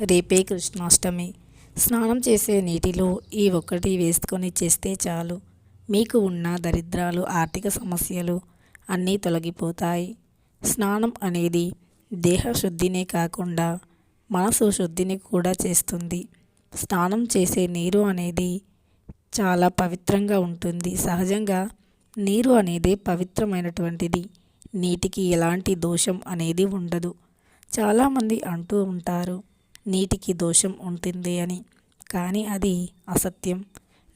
రేపే కృష్ణాష్టమి. స్నానం చేసే నీటిలో ఈ ఒక్కటి వేసుకొని చేస్తే చాలు. మీకు ఉన్న దరిద్రాలు ఆర్థిక సమస్యలు అన్నీ తొలగిపోతాయి. స్నానం అనేది దేహ శుద్ధినే కాకుండా మనసు శుద్ధిని కూడా చేస్తుంది. స్నానం చేసే నీరు అనేది చాలా పవిత్రంగా ఉంటుంది. సహజంగా నీరు అనేది పవిత్రమైనటువంటిది. నీటికి ఎలాంటి దోషం అనేది ఉండదు. చాలామంది అంటూ ఉంటారు నీటికి దోషం ఉంటుంది అని. కానీ అది అసత్యం.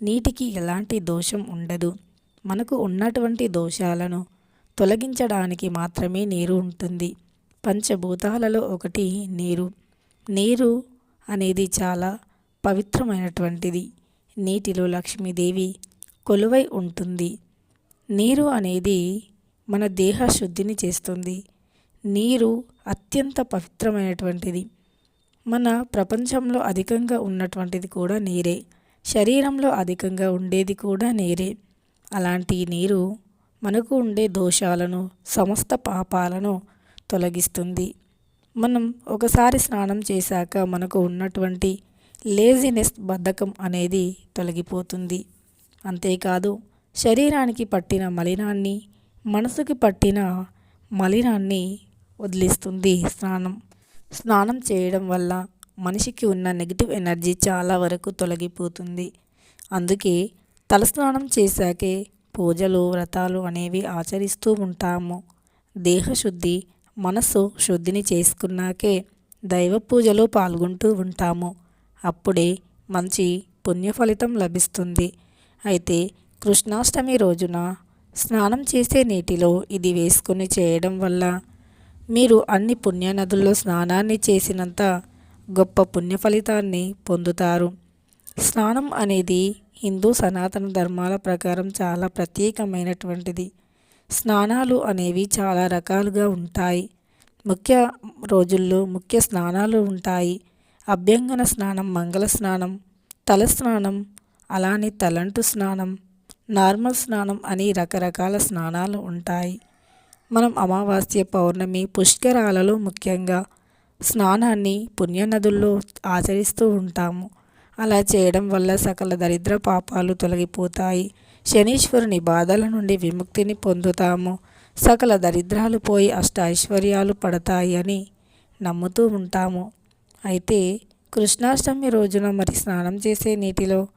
నీటికి ఎలాంటి దోషం ఉండదు. మనకు ఉన్నటువంటి దోషాలను తొలగించడానికి మాత్రమే నీరు ఉంటుంది. పంచభూతాలలో ఒకటి నీరు. నీరు అనేది చాలా పవిత్రమైనటువంటిది. నీటిలో లక్ష్మీదేవి కొలువై ఉంటుంది. నీరు అనేది మన దేహ శుద్ధిని చేస్తుంది. నీరు అత్యంత పవిత్రమైనటువంటిది. మన ప్రపంచంలో అధికంగా ఉన్నటువంటిది కూడా నీరే. శరీరంలో అధికంగా ఉండేది కూడా నీరే. అలాంటి నీరు మనకు ఉండే దోషాలను సమస్త పాపాలను తొలగిస్తుంది. మనం ఒకసారి స్నానం చేశాక మనకు ఉన్నటువంటి లేజినెస్ బద్ధకం అనేది తొలగిపోతుంది. అంతేకాదు శరీరానికి పట్టిన మలినాన్ని మనసుకి పట్టిన మలినాన్ని వదిలిస్తుంది స్నానం. స్నానం చేయడం వల్ల మనిషికి ఉన్న నెగిటివ్ ఎనర్జీ చాలా వరకు తొలగిపోతుంది. అందుకే తలస్నానం చేశాకే పూజలు వ్రతాలు అనేవి ఆచరిస్తూ ఉంటాము. దేహశుద్ధి మనసు శుద్ధిని చేసుకున్నాకే దైవ పూజలో పాల్గొంటూ ఉంటాము. అప్పుడే మంచి పుణ్య ఫలితం లభిస్తుంది. అయితే కృష్ణాష్టమి రోజున స్నానం చేసే నీటిలో ఇది వేసుకుని చేయడం వల్ల మీరు అన్ని పుణ్యనదుల్లో స్నానాన్ని చేసినంత గొప్ప పుణ్య ఫలితాన్ని పొందుతారు. స్నానం అనేది హిందూ సనాతన ధర్మాల ప్రకారం చాలా ప్రత్యేకమైనటువంటిది. స్నానాలు అనేవి చాలా రకాలుగా ఉంటాయి. ముఖ్య రోజుల్లో ముఖ్య స్నానాలు ఉంటాయి. అభ్యంగన స్నానం మంగళ స్నానం తల స్నానం అలానే తలంటు స్నానం నార్మల్ స్నానం అని రకరకాల స్నానాలు ఉంటాయి. మనం అమావాస్య పౌర్ణమి పుష్కరాలలో ముఖ్యంగా స్నానాన్ని పుణ్యనదుల్లో ఆచరిస్తూ ఉంటాము. అలా చేయడం వల్ల సకల దరిద్ర పాపాలు తొలగిపోతాయి. శనీశ్వరుని బాధల నుండి విముక్తిని పొందుతాము. సకల దరిద్రాలు పోయి అష్ట ఐశ్వర్యాలు పడతాయి అని నమ్ముతూ ఉంటాము. అయితే కృష్ణాష్టమి రోజున మరి స్నానం చేసే నీటిలో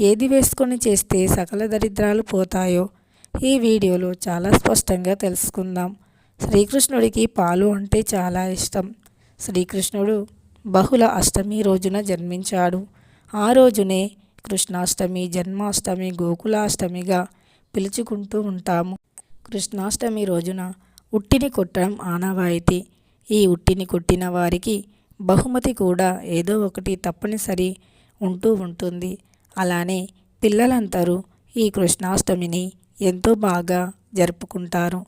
ఏది వేసుకొని చేస్తే సకల దరిద్రాలు పోతాయో ఈ వీడియోలో చాలా స్పష్టంగా తెలుసుకుందాం. శ్రీకృష్ణుడికి పాలు అంటే చాలా ఇష్టం. శ్రీకృష్ణుడు బహుళ అష్టమి రోజున జన్మించాడు. ఆ రోజునే కృష్ణాష్టమి జన్మాష్టమి గోకులాష్టమిగా పిలుచుకుంటూ ఉంటాము. కృష్ణాష్టమి రోజున ఉట్టిని కొట్టడం ఆనవాయితీ. ఈ ఉట్టిని కొట్టిన వారికి బహుమతి కూడా ఏదో ఒకటి తప్పనిసరి ఉంటూ ఉంటుంది. అలానే పిల్లలందరూ ఈ కృష్ణాష్టమిని ఎంతో బాగా జరుపుకుంటారు.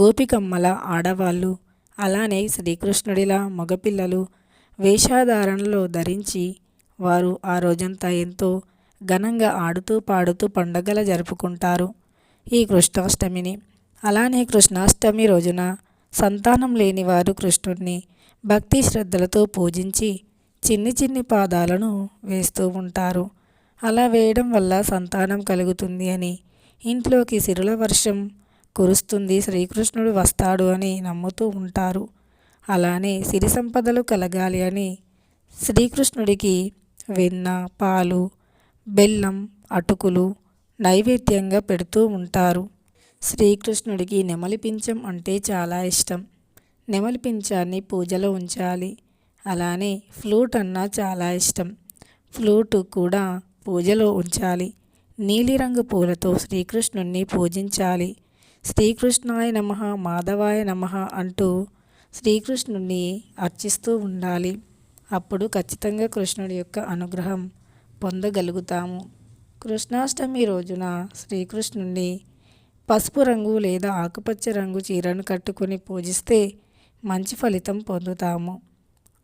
గోపికమ్మల ఆడవాళ్ళు అలానే శ్రీకృష్ణుడిలా మగపిల్లలు వేషధారణలో ధరించి వారు ఆ రోజంతా ఎంతో ఘనంగా ఆడుతూ పాడుతూ పండగల జరుపుకుంటారు. ఈ కృష్ణాష్టమిని అలానే కృష్ణాష్టమి రోజున సంతానం లేని వారు కృష్ణుడిని భక్తి శ్రద్ధలతో పూజించి చిన్ని చిన్ని పాదాలను వేస్తూ ఉంటారు. అలా వేయడం వల్ల సంతానం కలుగుతుంది అని ఇంట్లోకి సిరుల వర్షం కురుస్తుంది. శ్రీకృష్ణుడు వస్తాడు అని నమ్ముతూ ఉంటారు. అలానే సిరి సంపదలు కలగాలి అని శ్రీకృష్ణుడికి వెన్న పాలు బెల్లం అటుకులు నైవేద్యంగా పెడుతూ ఉంటారు. శ్రీకృష్ణుడికి నెమలి పించం అంటే చాలా ఇష్టం. నెమలి పించాన్ని పూజలో ఉంచాలి. అలానే ఫ్లూట్ అన్నా చాలా ఇష్టం. ఫ్లూట్ కూడా పూజలో ఉంచాలి. నీలిరంగు పూలతో శ్రీకృష్ణుణ్ణి పూజించాలి. శ్రీకృష్ణాయ నమ మాధవాయ నమ అంటూ శ్రీకృష్ణుణ్ణి అర్చిస్తూ ఉండాలి. అప్పుడు ఖచ్చితంగా కృష్ణుడి యొక్క అనుగ్రహం పొందగలుగుతాము. కృష్ణాష్టమి రోజున శ్రీకృష్ణుణ్ణి పసుపు రంగు లేదా ఆకుపచ్చ రంగు చీరను కట్టుకొని పూజిస్తే మంచి ఫలితం పొందుతాము.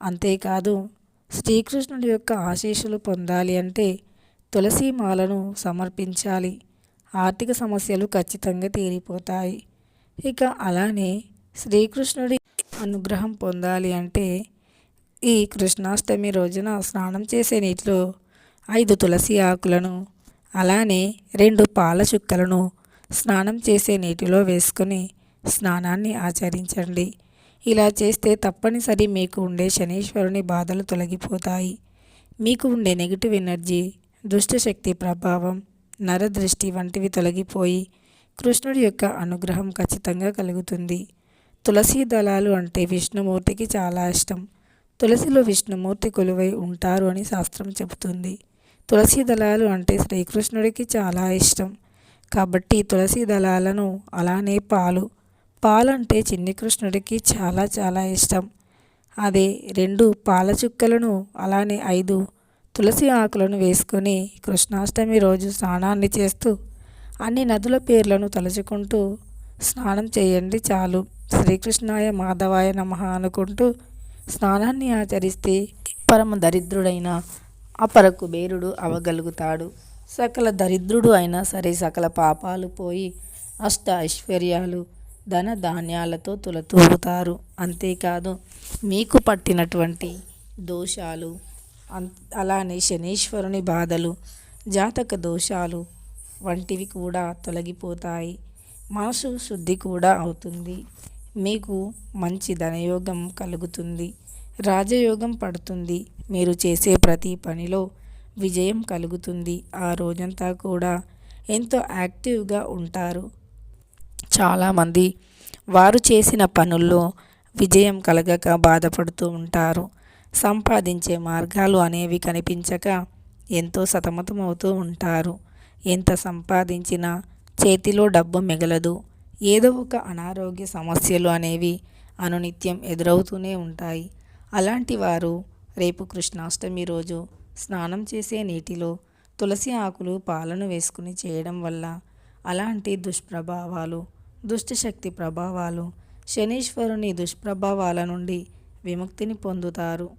అంతేకాదు శ్రీకృష్ణుడి యొక్క ఆశీస్సులు పొందాలి అంటే తులసి మాలను సమర్పించాలి. ఆర్థిక సమస్యలు ఖచ్చితంగా తీరిపోతాయి. ఇక అలానే శ్రీకృష్ణుడి అనుగ్రహం పొందాలి అంటే ఈ కృష్ణాష్టమి రోజున స్నానం చేసే నీటిలో ఐదు తులసి ఆకులను అలానే రెండు పాల చుక్కలను స్నానం చేసే నీటిలో వేసుకొని స్నానాన్ని ఆచరించండి. ఇలా చేస్తే తప్పనిసరి మీకు ఉండే శనీశ్వరుని బాధలు తొలగిపోతాయి. మీకు ఉండే నెగిటివ్ ఎనర్జీ దుష్టశక్తి ప్రభావం నరదృష్టి వంటివి తొలగిపోయి కృష్ణుడి యొక్క అనుగ్రహం ఖచ్చితంగా కలుగుతుంది. తులసి దళాలు అంటే విష్ణుమూర్తికి చాలా ఇష్టం. తులసిలో విష్ణుమూర్తి కొలువై ఉంటారు అని శాస్త్రం చెబుతుంది. తులసి దళాలు అంటే శ్రీకృష్ణుడికి చాలా ఇష్టం. కాబట్టి తులసి దళాలను అలానే పాలు పాలంటే చిన్ని కృష్ణుడికి చాలా చాలా ఇష్టం. అదే రెండు పాల చుక్కలను అలానే ఐదు తులసి ఆకులను వేసుకుని కృష్ణాష్టమి రోజు స్నానాన్ని చేస్తూ అన్ని నదుల పేర్లను తలుచుకుంటూ స్నానం చేయండి చాలు. శ్రీకృష్ణాయ మాధవాయ నమ అనుకుంటూ స్నానాన్ని ఆచరిస్తే పరమ దరిద్రుడైన అపర కుబేరుడు అవగలుగుతాడు. సకల దరిద్రుడు అయినా సరే సకల పాపాలు పోయి అష్ట ఐశ్వర్యాలు ధన ధాన్యాలతో తులతూగుతారు. అంతేకాదు మీకు పట్టినటువంటి దోషాలు అలానే శనీశ్వరుని బాధలు జాతక దోషాలు వంటివి కూడా తొలగిపోతాయి. మనసు శుద్ధి కూడా అవుతుంది. మీకు మంచి ధనయోగం కలుగుతుంది. రాజయోగం పడుతుంది. మీరు చేసే ప్రతి పనిలో విజయం కలుగుతుంది. ఆ రోజంతా కూడా ఎంతో యాక్టివ్గా ఉంటారు. చాలామంది వారు చేసిన పనుల్లో విజయం కలగక బాధపడుతూ ఉంటారు. సంపాదించే మార్గాలు అనేవి కనిపించక ఎంతో సతమతమవుతూ ఉంటారు. ఎంత సంపాదించినా చేతిలో డబ్బు మిగలదు. ఏదో ఒక అనారోగ్య సమస్యలు అనేవి అనునిత్యం ఎదురవుతూనే ఉంటాయి. అలాంటి వారు రేపు కృష్ణాష్టమి రోజు స్నానం చేసే నీటిలో తులసి ఆకులు పాలను వేసుకుని చేయడం వల్ల అలాంటి దుష్ప్రభావాలు దుష్టశక్తి ప్రభావాలు శనీశ్వరుని దుష్ప్రభావాల నుండి విముక్తిని పొందుతారు.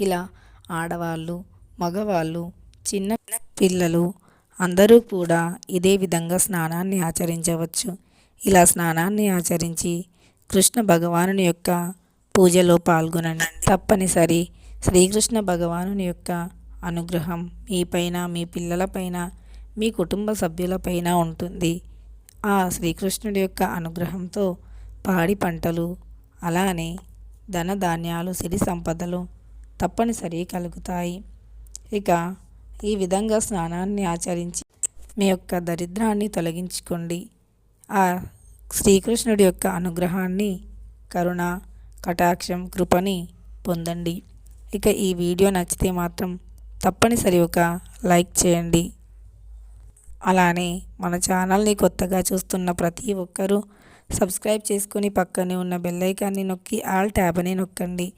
ఇలా ఆడవాళ్ళు మగవాళ్ళు చిన్న పిల్లలు అందరూ కూడా ఇదే విధంగా స్నానాన్ని ఆచరించవచ్చు. ఇలా స్నానాన్ని ఆచరించి కృష్ణ భగవానుని యొక్క పూజలో పాల్గొనండి. తప్పనిసరి శ్రీకృష్ణ భగవానుని యొక్క అనుగ్రహం మీపైన మీ పిల్లలపైన మీ కుటుంబ సభ్యులపైన ఉంటుంది. ఆ శ్రీకృష్ణుడి యొక్క అనుగ్రహంతో పాడి పంటలు అలానే ధనధాన్యాలు సిరి సంపదలు తప్పనిసరి కలుగుతాయి. ఇక ఈ విధంగా స్నానాన్ని ఆచరించి మీ యొక్క దరిద్రాన్ని తొలగించుకోండి. ఆ శ్రీకృష్ణుడి యొక్క అనుగ్రహాన్ని కరుణ కటాక్షం కృపని పొందండి. ఇక ఈ వీడియో నచ్చితే మాత్రం తప్పనిసరి ఒక లైక్ చేయండి. అలానే మన ఛానల్ని కొత్తగా చూస్తున్న ప్రతి ఒక్కరూ సబ్స్క్రైబ్ చేసుకుని పక్కనే ఉన్న బెల్లైకాన్ని నొక్కి ఆల్ ట్యాబ్ అని నొక్కండి.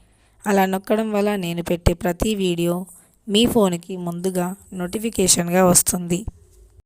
అలా నొక్కడం వల్ల నేను పెట్టే ప్రతి వీడియో మీ ఫోన్కి ముందుగా నోటిఫికేషన్గా వస్తుంది.